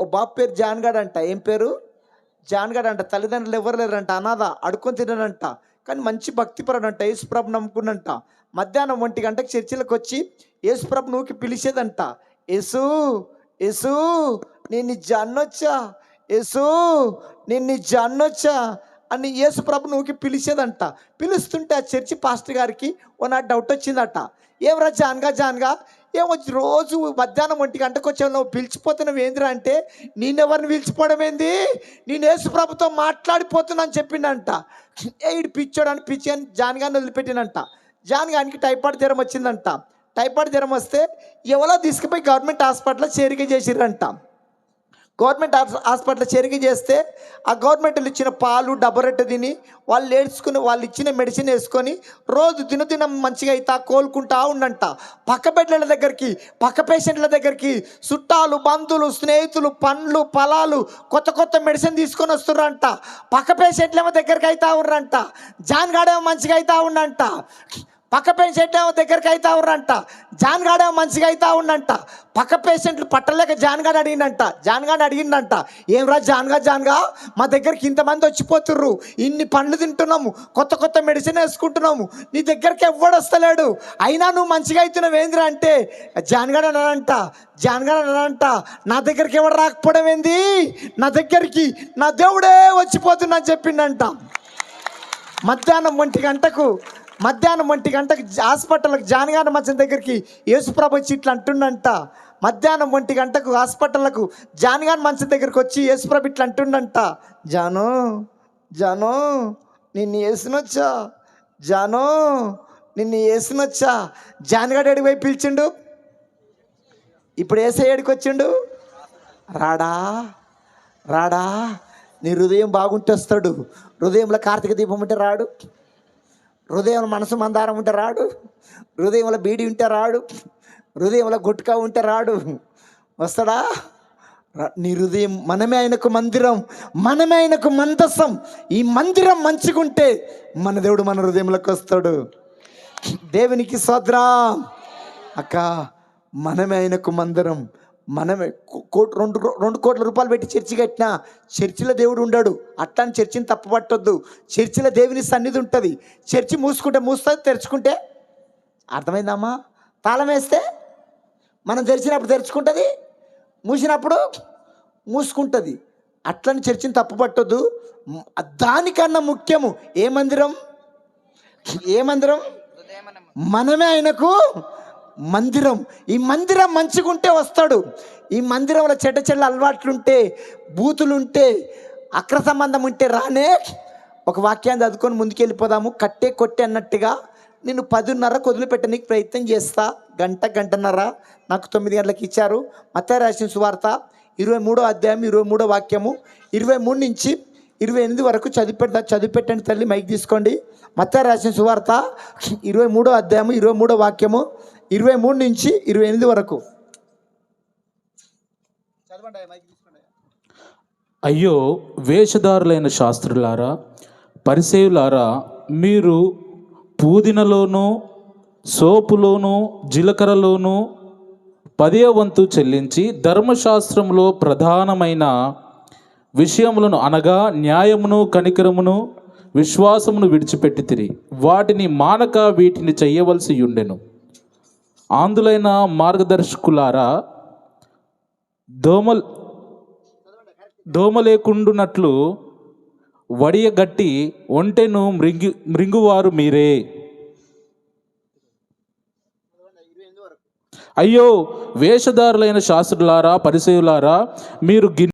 ఓ బాబు పేరు జాన్గాడ్ అంట ఏం పేరు? జాన్గాడ్ అంట తల్లిదండ్రులు ఎవరు లేరంట. అనాథ అడుక్కొని తినడంట కానీ మంచి భక్తిపరుడు అంట యేసుప్రభు నమ్ముకున్నంట. మధ్యాహ్నం ఒంటి గంటకు చర్చిలకు వచ్చి యేసుప్రభు నువ్వుకి పిలిచేదంట. యేసు యేసు నేను నీ జన్నొచ్చా? యేసు నేను నీ జన్నొచ్చా? అని యేసు ప్రభు నువ్వుకి పిలిచేదంట. పిలుస్తుంటే ఆ చర్చి పాస్టర్ గారికి ఓ నా డౌట్ వచ్చిందట. ఏమరా జాన్గా జాన్గా? ఏమో రోజు మధ్యాహ్నం ఒంటి గంటకు వచ్చావు నువ్వు పిలిచిపోతున్నావు ఏందిరా అంటే నేనెవరిని పిలిచిపోవడం ఏంది? నేను యేసు ప్రభుతో మాట్లాడిపోతున్నా అని చెప్పిండంట. ఏ ఇడు పిచ్చోడు అని పిచ్చి అని జాన్ గారిని వదిలిపెట్టినంట జాన్గానికి టైఫాయిడ్ జ్వరం వచ్చిందంట. టైఫాయిడ్ జ్వరం వస్తే ఎవరో తీసుకుపోయి గవర్నమెంట్ హాస్పిటల్లో చేరిక చేసిరంట గవర్నమెంట్ హాస్పిటల్ చేరిక చేస్తే ఆ గవర్నమెంట్లు ఇచ్చిన పాలు డబ్బరొట్టె తిని వాళ్ళు ఏడ్చుకుని వాళ్ళు ఇచ్చిన మెడిసిన్ వేసుకొని రోజు దినదినం మంచిగా అవుతా కోలుకుంటా ఉండంట. పక్క బిడ్డల దగ్గరికి పక్క పేషెంట్ల దగ్గరికి చుట్టాలు బంధువులు స్నేహితులు పండ్లు ఫలాలు కొత్త కొత్త మెడిసిన్ తీసుకొని వస్తుర్రంట. పక్క పేషెంట్లేమో దగ్గరికి అవుతా ఉర్రంట జాన్గాడేమో మంచిగా అవుతా ఉండంట పక్క పేషెంట్ ఏమో దగ్గరికి అవుతా ఉర్రంట జాన్ గాడేమో మంచిగా అవుతా ఉండంట. పక్క పేషెంట్లు పట్టలేక జాన్గాడు అడిగిండంట. అడిగిందంట అడిగిండంట. ఏం రా జాన్గా జాన్గా మా దగ్గరికి ఇంతమంది వచ్చిపోతుర్రు. ఇన్ని పండ్లు తింటున్నాము. కొత్త కొత్త మెడిసిన్ వేసుకుంటున్నాము. నీ దగ్గరికి ఎవ్వడు వస్తలేడు. అయినా నువ్వు మంచిగా అవుతున్నావు ఏందిరా అంటే జాన్గాడు అనంట జాన్గాడు అన్నాడంట నా దగ్గరికి ఎవడు రాకపోవడం ఏంది? నా దగ్గరికి నా దేవుడే వచ్చిపోతున్నా అని చెప్పిండంట. మధ్యాహ్నం ఒంటి గంటకు మధ్యాహ్నం ఒంటి గంటకు హాస్పిటల్కి జానగాన మంచం దగ్గరికి యేసుప్రభు వచ్చి ఇట్లా అంటుండంట. మధ్యాహ్నం ఒంటి గంటకు హాస్పిటల్కు జానగాన మంచం దగ్గరికి వచ్చి యేసుప్రభు ఇట్లా అంటుండంట. జాను జాను నిన్ను వేసినొచ్చా జాను నిన్ను వేసినొచ్చా జానగాడు ఎడికి పోయి పిలిచిండు? ఇప్పుడు వేసే ఏడికి వచ్చిండు? రాడా రాడా నీ హృదయం బాగుంటే వస్తాడు. హృదయంలో కార్తీక దీపం ఉంటే రాడు. హృదయంలో మనసు మందారం ఉంటే రాడు. హృదయంలో బీడి ఉంటే రాడు. హృదయంలో గుట్కా ఉంటే రాడు. వస్తాడా? నీ హృదయం మనమే ఆయనకు మందిరం మనమే ఆయనకు మందసం. ఈ మందిరం మంచిగుంటే మన దేవుడు మన హృదయంలోకి వస్తాడు. దేవునికి సోదరా అక్క మనమే ఆయనకు మందిరం. మనమే కోటి రెండు రెండు కోట్ల రూపాయలు పెట్టి చర్చి కట్టినా చర్చిలో దేవుడు ఉండడు. అట్లాని చర్చిని తప్పుపట్టొద్దు. చర్చిలో దేవుని సన్నిధి ఉంటుంది. చర్చి మూసుకుంటే మూస్తుంది తెరుచుకుంటే అర్థమైందమ్మా? తాళం వేస్తే మనం తెరిచినప్పుడు తెరుచుకుంటుంది మూసినప్పుడు మూసుకుంటుంది. అట్లని చర్చిని తప్పుపట్టొద్దు. దానికన్నా ముఖ్యము ఏ మందిరం? ఏ మందిరం? మనమే ఆయనకు మందిరం. ఈ మందిరం మంచిగుంటే వస్తాడు. ఈ మందిరంలో చెడ్డ చెడ్డ అలవాట్లుంటే బూతులుంటే అక్ర సంబంధం ఉంటే రానే ఒక వాక్యాన్ని చదువుకొని ముందుకెళ్ళిపోదాము. కట్టే కొట్టే అన్నట్టుగా నేను పదిన్నరకు వదిలిపెట్టడానికి ప్రయత్నం చేస్తా. గంట గంటన్నర నాకు తొమ్మిది గంటలకు ఇచ్చారు. మత్త రాసిన సువార్త ఇరవై మూడో అధ్యాయం ఇరవై మూడో వాక్యము. ఇరవై మూడు నుంచి ఇరవై ఎనిమిది వరకు చదివిపెడతా చదివిపెట్టండి తల్లి మైక్ తీసుకోండి. మత్త రాసిన సువార్త ఇరవై మూడో అధ్యాయము ఇరవై మూడో వాక్యము. ఇరవై మూడు నుంచి ఇరవై ఎనిమిది వరకు. అయ్యో వేషధారులైన శాస్త్రులారా పరిసేయులారా మీరు పూదినలోను సోపులోను జీలకర్రలోను పదే వంతు చెల్లించి ధర్మశాస్త్రంలో ప్రధానమైన విషయములను అనగా న్యాయమును కనికరమును విశ్వాసమును విడిచిపెట్టి వాటిని మానక వీటిని చెయ్యవలసి ఉండెను ఆందులైన మార్గదర్శకులారా దోమ దోమ లేకుండునట్లు వడియగట్టి ఒంటెను మృంగి మృంగువారు మీరే. అయ్యో వేషధారులైన శాస్త్రులారా పరిచయులారా మీరు గిన్నె